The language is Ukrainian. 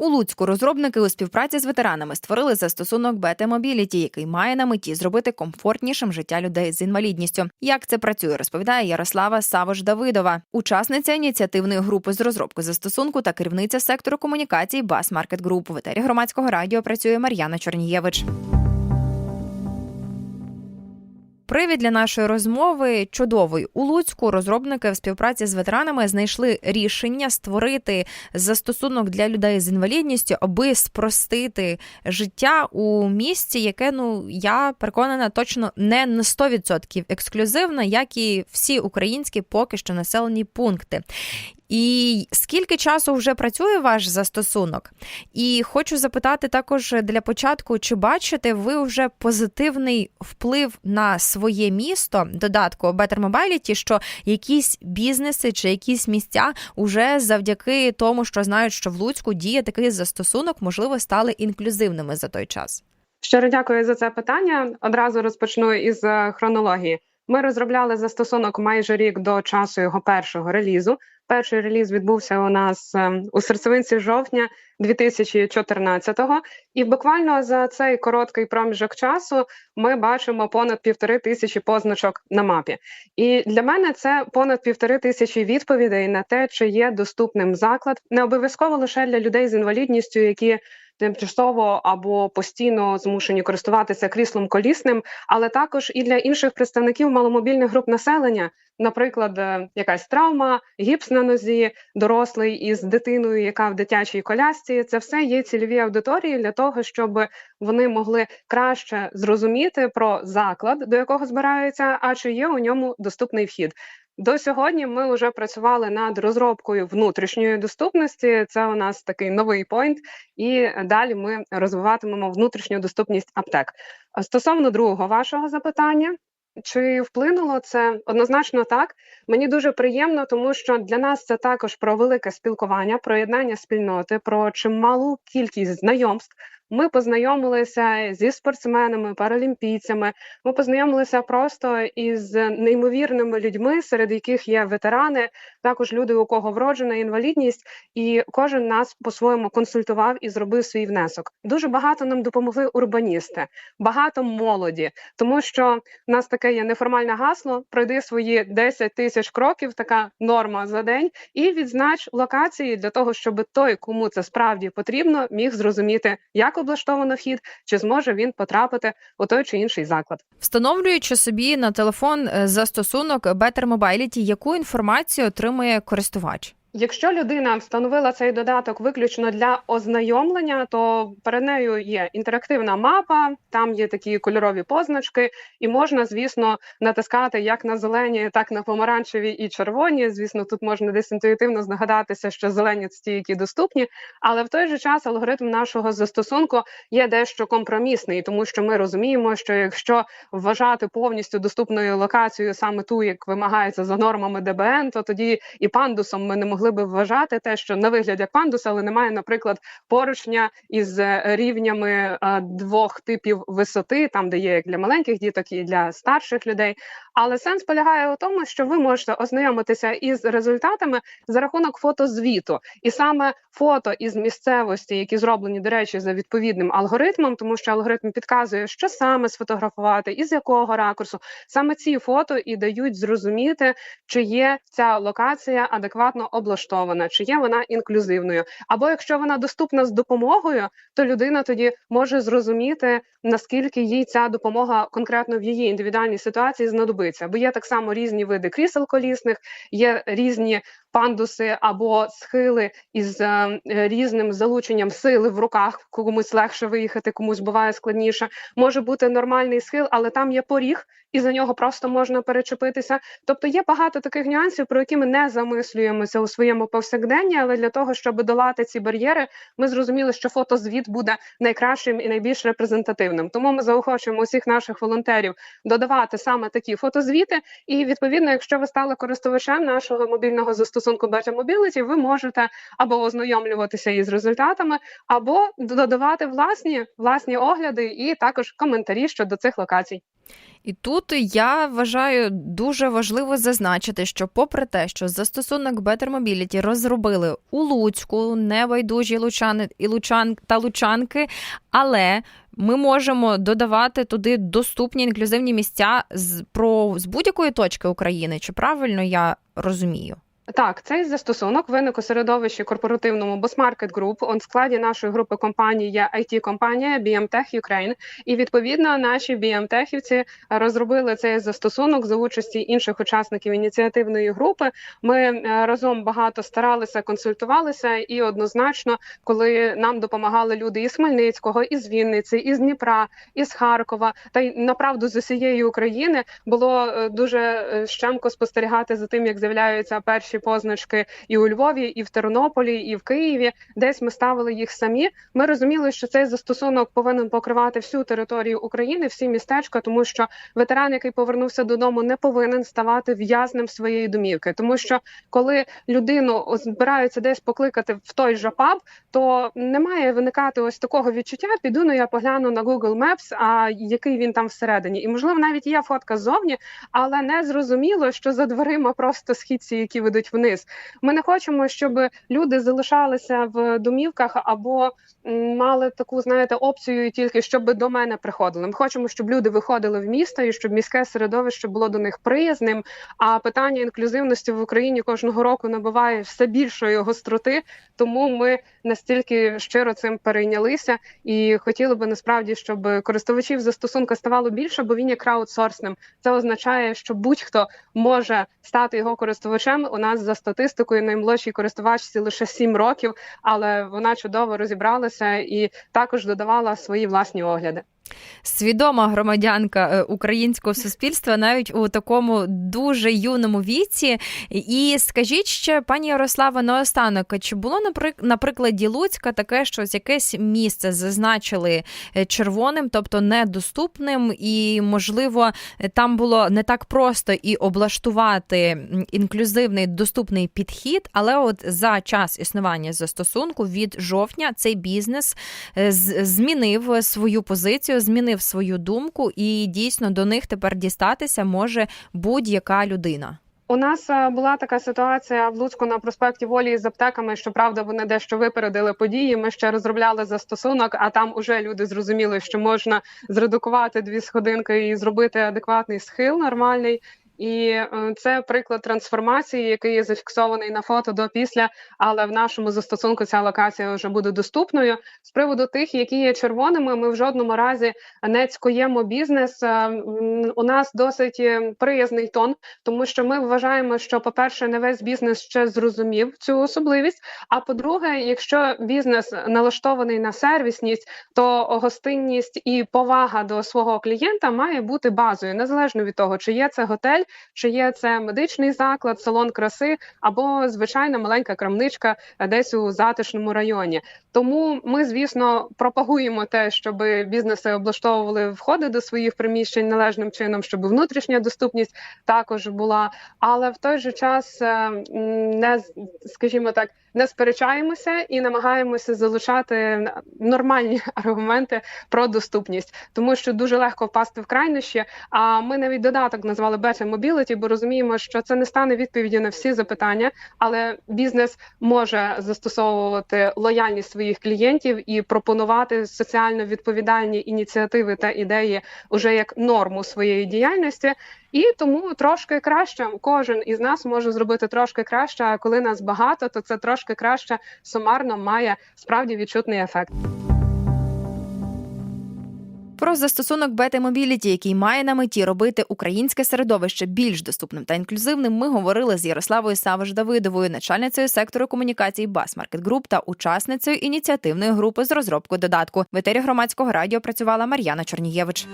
У Луцьку розробники у співпраці з ветеранами створили застосунок BT Mobility, який має на меті зробити комфортнішим життя людей з інвалідністю. Як це працює, розповідає Ярослава Савош Давидова, учасниця ініціативної групи з розробки застосунку та керівниця сектору комунікацій Бас Маркет Груп. В етері громадського радіо працює Мар'яна Чорнієвич. Привід для нашої розмови чудовий у Луцьку. Розробники в співпраці з ветеранами знайшли рішення створити застосунок для людей з інвалідністю, аби спростити життя у місті, яке ну я переконана точно не на 100% ексклюзивне, як і всі українські поки що населені пункти. І скільки часу вже працює ваш застосунок? І хочу запитати також для початку, чи бачите ви вже позитивний вплив на своє місто додатку Better Mobility, що якісь бізнеси чи якісь місця уже завдяки тому, що знають, що в Луцьку діє такий застосунок, можливо, стали інклюзивними за той час? Щиро дякую за це питання. Одразу розпочну із е, хронології. Ми розробляли застосунок майже рік до часу його першого релізу. Перший реліз відбувся у нас е, у серцевинці жовтня 2014-го. І буквально за цей короткий проміжок часу ми бачимо понад півтори тисячі позначок на мапі. І для мене це понад півтори тисячі відповідей на те, чи є доступним заклад, не обов'язково лише для людей з інвалідністю, які тимчасово або постійно змушені користуватися кріслом колісним, але також і для інших представників маломобільних груп населення, наприклад, е, якась травма, гіпс на нозі, дорослий із дитиною, яка в дитячій колясці. Це все є цільові аудиторії для того, щоб вони могли краще зрозуміти про заклад, до якого збираються, а чи є у ньому доступний вхід. До сьогодні ми вже працювали над розробкою внутрішньої доступності. Це у нас такий новий пойнт, і далі ми розвиватимемо внутрішню доступність аптек. Стосовно другого вашого запитання. Чи вплинуло це однозначно так? Мені дуже приємно, тому що для нас це також про велике спілкування, про єднання спільноти, про чималу кількість знайомств. Ми познайомилися зі спортсменами, паралімпійцями. Ми познайомилися просто із неймовірними людьми, серед яких є ветерани, також люди, у кого вроджена інвалідність, і кожен нас по-своєму консультував і зробив свій внесок. Дуже багато нам допомогли урбаністи, багато молоді, тому що в нас таке є неформальне гасло: пройди свої 10 тисяч кроків, така норма за день, і відзнач локації для того, щоб той, кому це справді потрібно, міг зрозуміти, як облаштовано вхід, чи зможе він потрапити у той чи інший заклад. Встановлюючи собі на телефон е, застосунок Better Mobility, яку інформацію отримує користувач? Якщо людина встановила цей додаток виключно для ознайомлення, то перед нею є інтерактивна мапа, там є такі кольорові позначки, і можна, звісно, натискати як на зелені, так на помаранчеві і червоні. Звісно, тут можна десь інтуїтивно здогадатися, що зелені це ті, які доступні, але в той же час алгоритм нашого застосунку є дещо компромісний, тому що ми розуміємо, що якщо вважати повністю доступною локацією саме ту, як вимагається за нормами ДБН, то тоді і пандусом ми не могли би вважати те, що на вигляд як пандус, але немає, наприклад, поручня із е, рівнями е, двох типів висоти, там де є як для маленьких діток і для старших людей. Але сенс полягає у тому, що ви можете ознайомитися із результатами за рахунок фотозвіту, і саме фото із місцевості, які зроблені, до речі, за відповідним алгоритмом, тому що алгоритм підказує, що саме сфотографувати і з якого ракурсу. Саме ці фото і дають зрозуміти, чи є ця локація адекватно облаштована, чи є вона інклюзивною. Або якщо вона доступна з допомогою, то людина тоді може зрозуміти наскільки їй ця допомога конкретно в її індивідуальній ситуації знадобиться. Бо є так само різні види крісел колісних, є різні пандуси або схили із е, різним залученням сили в руках. Комусь легше виїхати, комусь буває складніше. Може бути нормальний схил, але там є поріг, і за нього просто можна перечепитися. Тобто є багато таких нюансів, про які ми не замислюємося у своєму повсякденні. Але для того, щоб долати ці бар'єри, ми зрозуміли, що фотозвіт буде найкращим і найбільш репрезентативним. Тому ми заохочуємо усіх наших волонтерів додавати саме такі фотозвіти. І відповідно, якщо ви стали користувачем нашого мобільного застосунку Better Mobility, ви можете або ознайомлюватися із результатами, або додавати власні власні огляди і також коментарі щодо цих локацій. І тут я вважаю дуже важливо зазначити, що, попри те, що застосунок Better Mobility розробили у Луцьку, небайдужі лучани і лучан та лучанки, але ми можемо додавати туди доступні інклюзивні місця з про з будь-якої точки України. Чи правильно я розумію? Так, цей застосунок виник у середовищі корпоративному Bosmarket Group. У складі нашої групи компаній є it компанія BMTech Ukraine. І відповідно наші BMTechівці розробили цей застосунок за участі інших учасників ініціативної групи. Ми е, разом багато старалися, консультувалися, і однозначно, коли нам допомагали люди із Хмельницького, із Вінниці, із Дніпра, із Харкова, та й направду з усієї України було е, дуже е, щемко спостерігати за тим, як з'являються перші позначки і у Львові, і в Тернополі, і в Києві. Десь ми ставили їх самі. Ми розуміли, що цей застосунок повинен покривати всю територію України, всі містечка, тому що ветеран, який повернувся додому, не повинен ставати в'язнем своєї домівки, тому що коли людину збираються десь покликати в той же паб, то не має виникати ось такого відчуття. Піду ну я погляну на Google Maps, а який він там всередині, і можливо навіть є фотка ззовні, але не зрозуміло, що за дверима просто східці, які ведуть вниз. Ми не хочемо, щоб люди залишалися в домівках або мали таку, знаєте, опцію тільки щоб до мене приходили. Ми хочемо, щоб люди виходили в місто і щоб міське середовище було до них приязним. А питання інклюзивності в Україні кожного року набуває все більшої гостроти, тому ми настільки щиро цим перейнялися і хотіли би насправді, щоб користувачів застосунка ставало більше, бо він є краудсорсним. Це означає, що будь-хто може стати його користувачем. У нас за статистикою наймолодшій користувачці лише 7 років, але вона чудово розібралася і також додавала свої власні огляди. Свідома громадянка е, українського суспільства навіть у такому дуже юному віці. І скажіть ще, пані Ярослава, наостанок, чи було на прикладі Луцька таке, що якесь місце зазначили е, червоним, тобто недоступним, і можливо там було не так просто і облаштувати інклюзивний доступний підхід, але от за час існування застосунку від жовтня цей бізнес е, змінив свою позицію, змінив свою думку, і дійсно до них тепер дістатися може будь-яка людина. У нас е, була така ситуація в Луцьку на проспекті Волі з аптеками. Щоправда, вони дещо випередили події. Ми ще розробляли застосунок, а там уже люди зрозуміли, що можна зредукувати дві сходинки і зробити адекватний схил нормальний. І е, це приклад трансформації, який є зафіксований на фото до після, але в нашому застосунку ця локація вже буде доступною. З приводу тих, які є червоними, ми в жодному разі не цькуємо бізнес. Е, У нас досить е, приязний тон, тому що ми вважаємо, що, по-перше, не весь бізнес ще зрозумів цю особливість. А по-друге, якщо бізнес налаштований на сервісність, то гостинність і повага до свого клієнта має бути базою, незалежно від того, чи є це готель, чи є це медичний заклад, салон краси або звичайна маленька крамничка е, десь у затишному районі. Тому ми, звісно, пропагуємо те, щоб бізнеси облаштовували входи до своїх приміщень належним чином, щоб внутрішня доступність також була. Але в той же час е, не скажімо так, не сперечаємося і намагаємося залучати нормальні аргументи про доступність, тому що дуже легко впасти в крайнощі. А ми навіть додаток назвали Better Mobility, бо розуміємо, що це не стане відповіді на всі запитання, але бізнес може застосовувати лояльність своїх клієнтів і пропонувати соціально відповідальні ініціативи та ідеї уже як норму своєї діяльності. І тому трошки краще кожен із нас може зробити трошки краще. А коли нас багато, то це трошки краще сумарно має справді відчутний ефект. Про застосунок Beta Мобіліті, який має на меті робити українське середовище більш доступним та інклюзивним, ми говорили з Ярославою Савиш Давидовою, начальницею сектору комунікацій Басмаркет Груп та учасницею ініціативної групи з розробкою додатку. В етері громадського радіо працювала Мар'яна Чорнієвич.